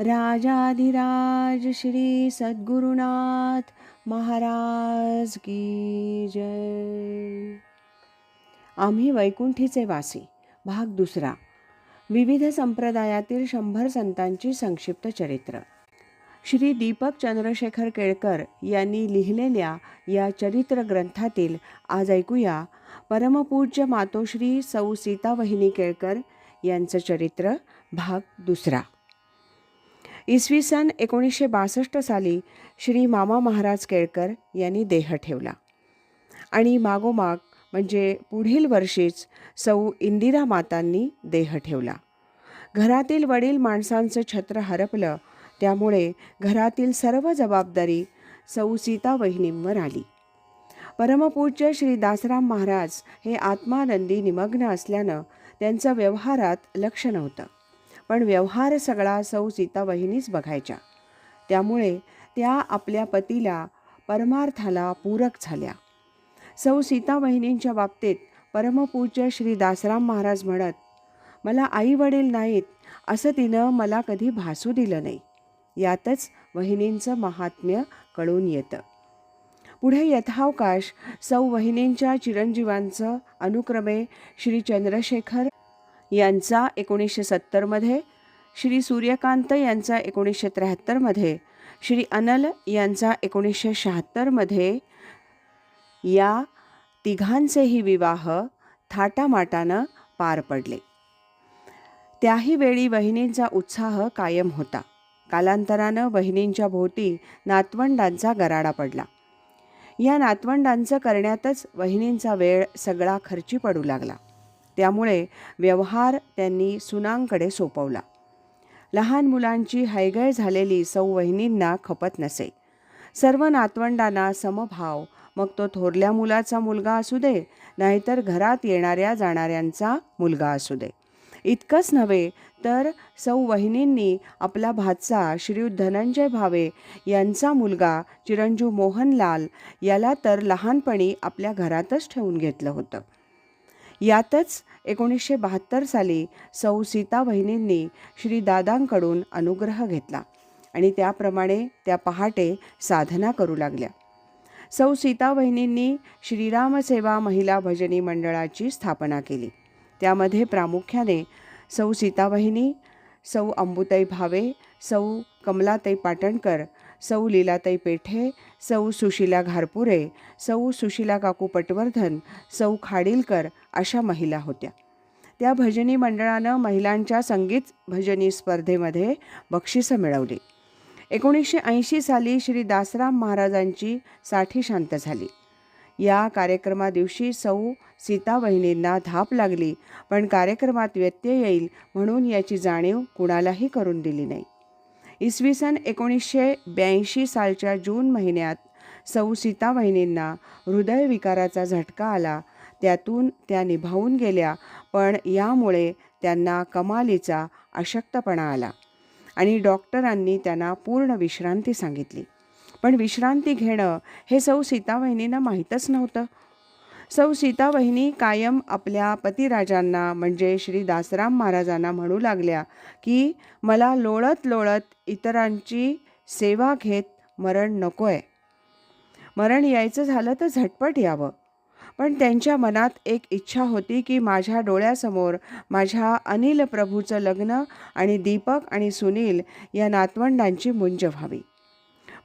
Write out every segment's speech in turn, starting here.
राजाधिराज श्री सद्गुरुनाथ महाराज की जय. आम्ही वैकुंठीचे वासी भाग दुसरा. विविध संप्रदायातील शंभर संतांची संक्षिप्त चरित्र. श्री दीपक चंद्रशेखर केळकर यांनी लिहिलेल्या या चरित्र ग्रंथातील आज ऐकूया परमपूज्य मातोश्री सौ सीतावहिनी केळकर यांचं चरित्र भाग दुसरा. इसवी सन एकोणीसशे बासष्ट साली श्री मामा महाराज केळकर यांनी देह ठेवला. आणि मागोमाग म्हणजे पुढील वर्षीच सौ इंदिरा मातांनी देह ठेवला. घरातील वडील माणसांचं छत्र हरपलं त्यामुळे घरातील सर्व जबाबदारी सौ सीता वहिनींवर आली. परमपूज्य श्री दासराम महाराज हे आत्मानंदी निमग्न असल्यानं त्यांचं व्यवहारात लक्ष नव्हतं. पण व्यवहार सगळा सौ सीता वहिनीच बघायच्या. त्यामुळे त्या आपल्या पतीला परमार्थाला पूरक झाल्या. सौ सीता वहिनींच्या बाबतीत परमपूज्य श्री दासराम महाराज म्हणत मला आई वडील नाहीत असं तिनं मला कधी भासू दिलं नाही. यातच वहिनींचं महात्म्य कळून येतं. पुढे यथावकाश सौ वहिनींच्या चिरंजीवांचं अनुक्रमे श्री चंद्रशेखर यांचा एकोणीसशे सत्तरमध्ये श्री सूर्यकांत यांचा एकोणीसशे त्र्याहत्तरमध्ये श्री अनल यांचा एकोणीसशे शहात्तरमध्ये या तिघांचेही विवाह थाटामाटानं पार पडले. त्याही वेळी वहिनींचा उत्साह कायम होता. कालांतरानं वहिनींच्या भोवती नातवंडांचा गराडा पडला. या नातवंडांचं करण्यातच वहिनींचा वेळ सगळा खर्ची पडू लागला. त्यामुळे व्यवहार त्यांनी सुनांकडे सोपवला. लहान मुलांची हैगय झालेली सौ वहिनींना खपत नसे. सर्व नातवंडांना समभाव मग तो थोरल्या मुलाचा मुलगा असू दे नाहीतर घरात येणाऱ्या जाणाऱ्यांचा मुलगा असू दे. इतकंच नव्हे तर सौ वहिनींनी आपला भाचा श्रीयुत धनंजय भावे यांचा मुलगा चिरंजीव मोहनलाल याला तर लहानपणी आपल्या घरातच ठेवून घेतलं होतं. यातच एकोणीसशे बहात्तर साली सौ सीता वहिनींनी श्री दादांकडून अनुग्रह घेतला आणि त्याप्रमाणे त्या पहाटे साधना करू लागल्या. सौ सीता वहिनींनी श्रीरामसेवा महिला भजनी मंडळाची स्थापना केली. त्यामध्ये प्रामुख्याने सौ सीतावहिनी सौ अंबुताई भावे सौ कमलाताई पाटणकर सौ लीलाताई पेठे सौ सुशिला घारपुरे सौ सुशिला काकू पटवर्धन सौ खाडीलकर अशा महिला होत्या. त्या भजनी मंडळानं महिलांच्या संगीत भजनी स्पर्धेमध्ये बक्षिसं मिळवली. एकोणीसशे ऐंशी साली श्री दासराम महाराजांची साठी शांत झाली. या कार्यक्रमादिवशी सौ सीतावहिनींना धाप लागली पण कार्यक्रमात व्यत्यय येईल म्हणून याची जाणीव कुणालाही करून दिली नाही. इसवी सन एकोणीसशे ब्याऐंशी सालच्या जून महिन्यात सौ सीतावहिनींना हृदयविकाराचा झटका आला. त्यातून त्या निभावून गेल्या पण यामुळे त्यांना कमालीचा अशक्तपणा आला आणि डॉक्टरांनी त्यांना पूर्ण विश्रांती सांगितली. पण विश्रांती घेणं हे सौ सीतावहिनींना माहीतच नव्हतं. सौ सीतावहिनी कायम आपल्या पतिराजांना म्हणजे श्री दासराम महाराजांना म्हणू लागल्या की मला लोळत लोळत इतरांची सेवा घेत मरण नको आहे मरण यायचं झालं तर झटपट यावं. पण त्यांच्या मनात एक इच्छा होती की माझ्या डोळ्यासमोर माझ्या अनिल प्रभूचं लग्न आणि दीपक आणि सुनील या नातवंडांची मुंज व्हावी.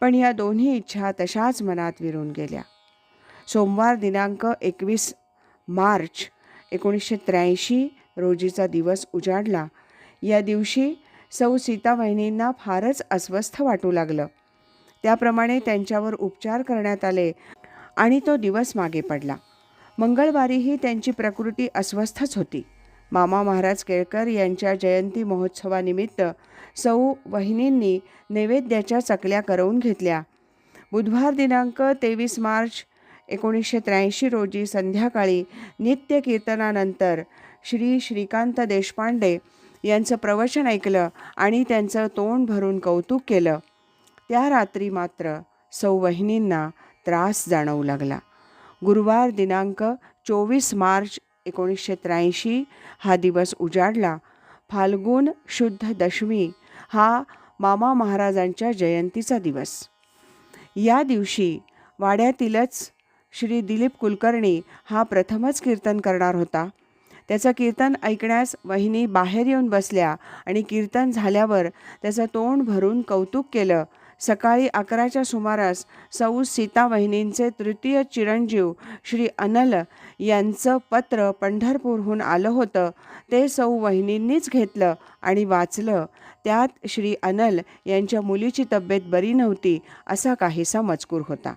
पण या दोन्ही इच्छा तशाच मनात विरून गेल्या. सोमवार दिनांक एकवीस मार्च एकोणीसशे त्र्याऐंशी रोजीचा दिवस उजाडला. या दिवशी सौ सीतावहिनींना फारच अस्वस्थ वाटू लागलं. त्याप्रमाणे त्यांच्यावर उपचार करण्यात आले आणि तो दिवस मागे पडला. मंगळवारीही त्यांची प्रकृती अस्वस्थच होती. मामा महाराज केळकर यांच्या जयंती महोत्सवानिमित्त सौ वहिनींनी नैवेद्याच्या चकल्या करवून घेतल्या. बुधवार दिनांक तेवीस मार्च एकोणीसशे त्र्याऐंशी रोजी संध्याकाळी नित्य कीर्तनानंतर श्री श्रीकांत देशपांडे यांचं प्रवचन ऐकलं आणि त्यांचं तोंड भरून कौतुक केलं. त्या रात्री मात्र सौ वहिनींना त्रास जाणवू लागला. गुरुवार दिनांक चोवीस मार्च एकोणीसशे त्र्याऐंशी हा दिवस उजाडला. फाल्गुन शुद्ध दशमी हा मामा महाराजांच्या जयंतीचा दिवस. या दिवशी वाड्यातीलच श्री दिलीप कुलकर्णी हा प्रथमच कीर्तन करणार होता. त्याचं कीर्तन ऐकण्यास वहिनी बाहेर येऊन बसल्या आणि कीर्तन झाल्यावर त्याचं तोंड भरून कौतुक केलं. सकाळी अकराच्या सुमारास सौ सीता वहिनींचे तृतीय चिरंजीव श्री अनल यांचं पत्र पंढरपूरहून आलं होतं. ते सौ वहिनींनीच घेतलं आणि वाचलं. त्यात श्री अनल यांच्या मुलीची तब्येत बरी नव्हती असा काहीसा मजकूर होता.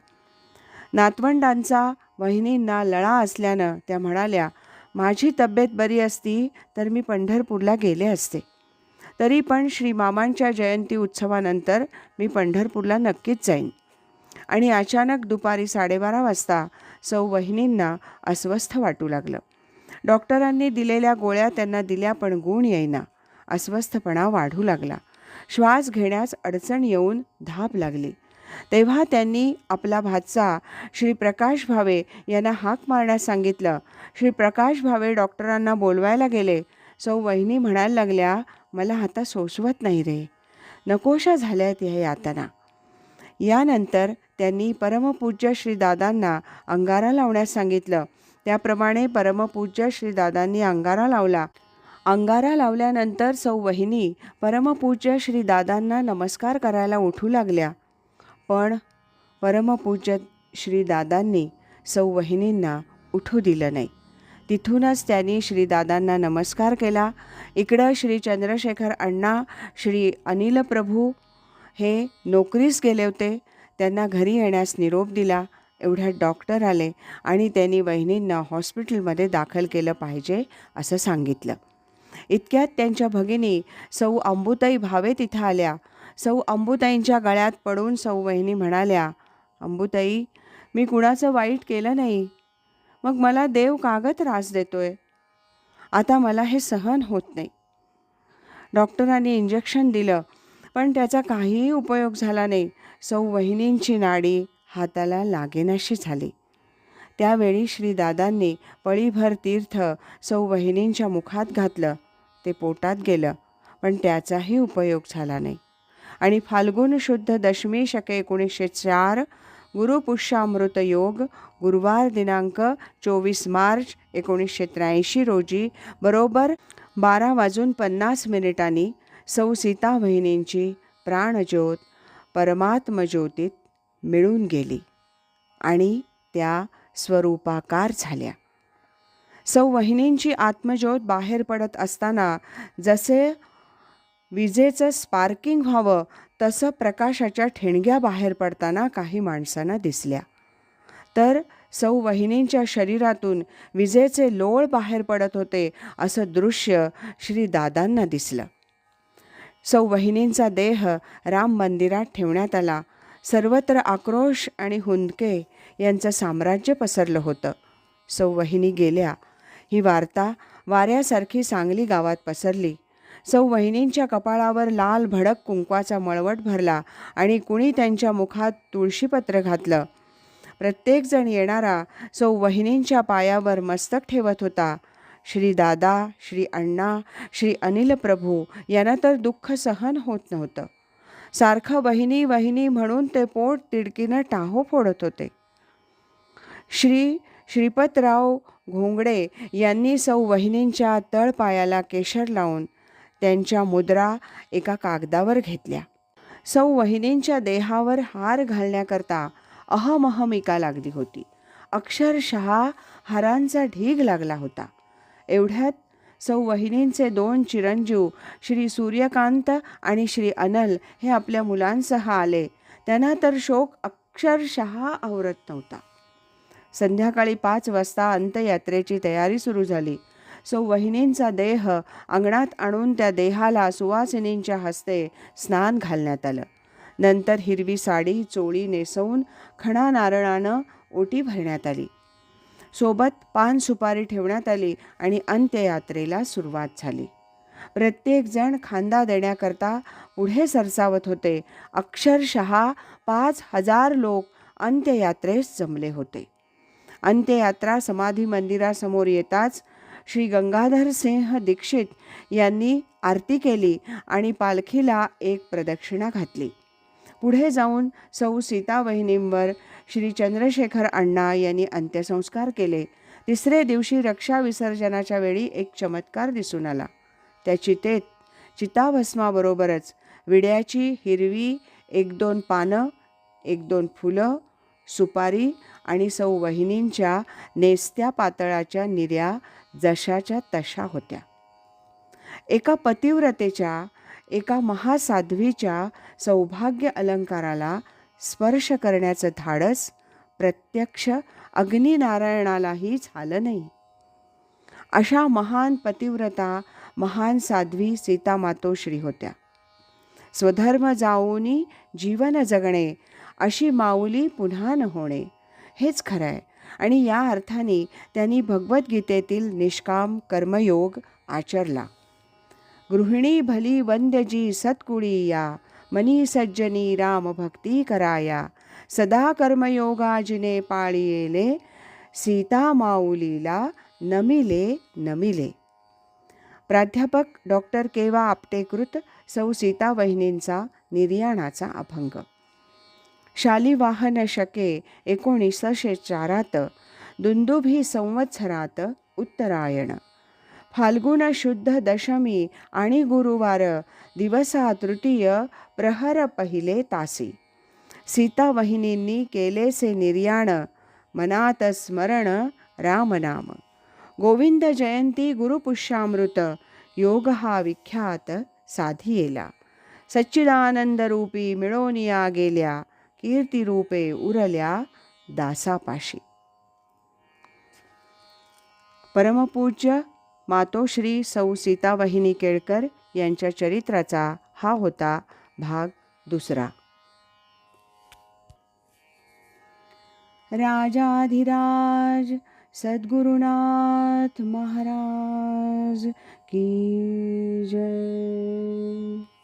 नातवंडांचा वहिनींना लळा असल्यानं त्या म्हणाल्या माझी तब्येत बरी असती तर मी पंढरपूरला गेले असते. तरी पण श्री मामांच्या जयंती उत्सवानंतर मी पंढरपूरला नक्कीच जाईन. आणि अचानक दुपारी साडेबारा वाजता सौ वहिनींना अस्वस्थ वाटू लागलं. डॉक्टरांनी दिलेल्या गोळ्या त्यांना दिल्या पण गुण येईना. अस्वस्थपणा वाढू लागला. श्वास घेण्यास अडचण येऊन धाप लागली. तेव्हा त्यांनी आपला भाचा श्री प्रकाश भावे यांना हाक मारण्यास सांगितलं. श्री प्रकाश भावे डॉक्टरांना बोलवायला गेले. सौ वहिनी म्हणायला लागल्या मला आता सोसवत नाही रे. नकोशा झाल्यात ह्या यातना. यानंतर त्यांनी परमपूज्य श्रीदादांना अंगारा लावण्यास सांगितलं. त्याप्रमाणे परमपूज्य श्रीदादांनी अंगारा लावला. अंगारा लावल्यानंतर सौ वहिनी परमपूज्य श्रीदादांना नमस्कार करायला उठू लागल्या. पण परमपूज्य श्रीदादांनी सौ वहिनींना उठू दिलं नाही. तिथूनच त्यांनी श्रीदादांना नमस्कार केला. इकडं श्री चंद्रशेखर अण्णा श्री अनिल प्रभू हे नोकरीस गेले होते. त्यांना घरी येण्यास निरोप दिला. एवढ्यात डॉक्टर आले आणि त्यांनी वहिनींना हॉस्पिटलमध्ये दाखल केलं पाहिजे असं सांगितलं. इतक्यात त्यांच्या भगिनी सौ अंबुताई भावे तिथं आल्या. सौ अंबुताईंच्या गळ्यात पडून सौ वहिनी म्हणाल्या अंबुताई मी कुणाचं वाईट केलं नाही. मग मला देव कागद त्रास देतोय. आता मला हे सहन होत नाही. डॉक्टरांनी इंजेक्शन दिलं पण त्याचा काहीही उपयोग झाला नाही. सौ वहिनींची नाडी हाताला लागेनाशी झाली. त्यावेळी श्रीदादांनी पळीभर तीर्थ सौ वहिनींच्या मुखात घातलं. ते पोटात गेलं पण त्याचाही उपयोग झाला नाही. आणि फाल्गुन शुद्ध दशमी शके एकोणीसशे चार गुरुपुष्यामृत योग गुरुवार दिनांक चोवीस मार्च एकोणीसशे त्र्याऐंशी रोजी बरोबर बारा वाजून पन्नास मिनिटांनी सौ सीता वहिनींची प्राणज्योत परमात्मज्योतीत मिळून गेली आणि त्या स्वरूपाकार झाल्या. सौ वहिनींची आत्मज्योत बाहेर पडत असताना जसे विजेचं स्पार्किंग व्हावं तसं प्रकाशाच्या ठेणग्या बाहेर पडताना काही माणसांना दिसल्या. तर सौ वहिनींच्या शरीरातून विजेचे लोळ बाहेर पडत होते असं दृश्य श्री दादांना दिसलं. सौ वहिनींचा देह राम मंदिरात ठेवण्यात आला. सर्वत्र आक्रोश आणि हुंदके यांचं साम्राज्य पसरलं होतं. सौ वहिनी गेल्या. ही वार्ता वाऱ्यासारखी सांगली गावात पसरली. सौ वहिनींच्या कपाळावर लाल भडक कुंकवाचा मळवट भरला आणि कुणी त्यांच्या मुखात तुळशीपत्र घातलं. प्रत्येकजण येणारा सौ वहिनींच्या पायावर मस्तक ठेवत होता. श्री दादा श्री अण्णा श्री अनिल प्रभू यांना तर दुःख सहन होत नव्हतं. सारखं वहिनी वहिनी म्हणून ते पोट तिडकीनं टाहो फोडत होते. श्री श्रीपतराव घोंगडे यांनी सौ वहिनींच्या तळपायाला केशर लावून त्यांच्या मुद्रा एका कागदावर घेतल्या. सौ वहिनींच्या देहावर हार घालण्याकरता अहमहमिका लागली होती. अक्षरशः हारांचा ढीग लागला होता. एवढ्यात सौ वहिनींचे दोन चिरंजीव श्री सूर्यकांत आणि श्री अनल हे आपल्या मुलांसह आले. त्यांना तर शोक अक्षरशः आवरत नव्हता. संध्याकाळी पाच वाजता अंत्ययात्रेची तयारी सुरू झाली. सो वहिनींचा देह अंगणात आणून त्या देहाला सुवासिनींच्या हस्ते स्नान घालण्यात आलं. नंतर हिरवी साडी चोळी नेसवून खणा नारळानं ओटी भरण्यात आली. सोबत पान सुपारी ठेवण्यात आली आणि अंत्ययात्रेला सुरुवात झाली. प्रत्येकजण खांदा देण्याकरता पुढे सरसावत होते. अक्षरशः पाच हजार लोक अंत्ययात्रेस जमले होते. अंत्ययात्रा समाधी मंदिरासमोर येताच श्री गंगाधर सिंह दीक्षित यांनी आरती केली आणि पालखीला एक प्रदक्षिणा घातली. पुढे जाऊन सौ सीता वहिनींवर श्री चंद्रशेखर अण्णा यांनी अंत्यसंस्कार केले. तिसरे दिवशी रक्षा विसर्जनाच्या वेळी एक चमत्कार दिसून आला. त्या चितेत चिताभस्माबरोबरच विड्याची हिरवी एक दोन पानं एक दोन फुलं सुपारी आणि सौ वहिनींच्या नेस्त्या पातळाच्या निर्या जशाच्या तशा होत्या. एका पतिव्रतेच्या एका महासाध्वीच्या सौभाग्य अलंकाराला स्पर्श करण्याचं धाडस प्रत्यक्ष अग्निनारायणालाही झालं नाही. अशा महान पतिव्रता महान साध्वी सीता मातोश्री होत्या. स्वधर्म जाऊनी जीवन जगणे अशी माऊली पुन्हा न होणे हेच खरं आहे आणि या अर्थाने त्यांनी भगवद्गीतेतील निष्काम कर्मयोग आचरला. गृहिणी भली वंद्यजी सत्कुळी या मनी सज्जनी राम भक्ती कराया सदा कर्मयोगाजिने पाळियेले सीता माऊलीला नमिले नमिले. प्राध्यापक डॉक्टर केवा आपटेकृत सौ सीता वहिनींचा निर्याणाचा अभंग. शालिवाहन शके एकोणीसशे चारात दुंदुभी संवत्सरात उत्तरायण. फाल्गुन शुद्ध दशमी आणि गुरुवार दिवसा तृतीय प्रहर पहिले तासी. सीता वहिनींनी केलेसे निर्याण मनात स्मरण रामनाम गोविंद जयंती गुरुपुष्यामृत योग हा विख्यात साधियेला. सच्चिदानंदरूपी मिळोनिया गेल्या कीर्तिरूपे उरल्या दासापाशी. परमपूज्य मातोश्री सौ सीतावहिनी केळकर यांच्या चरित्राचा हा होता भाग दुसरा. राजाधिराज सद्गुरुनाथ महाराज की जय.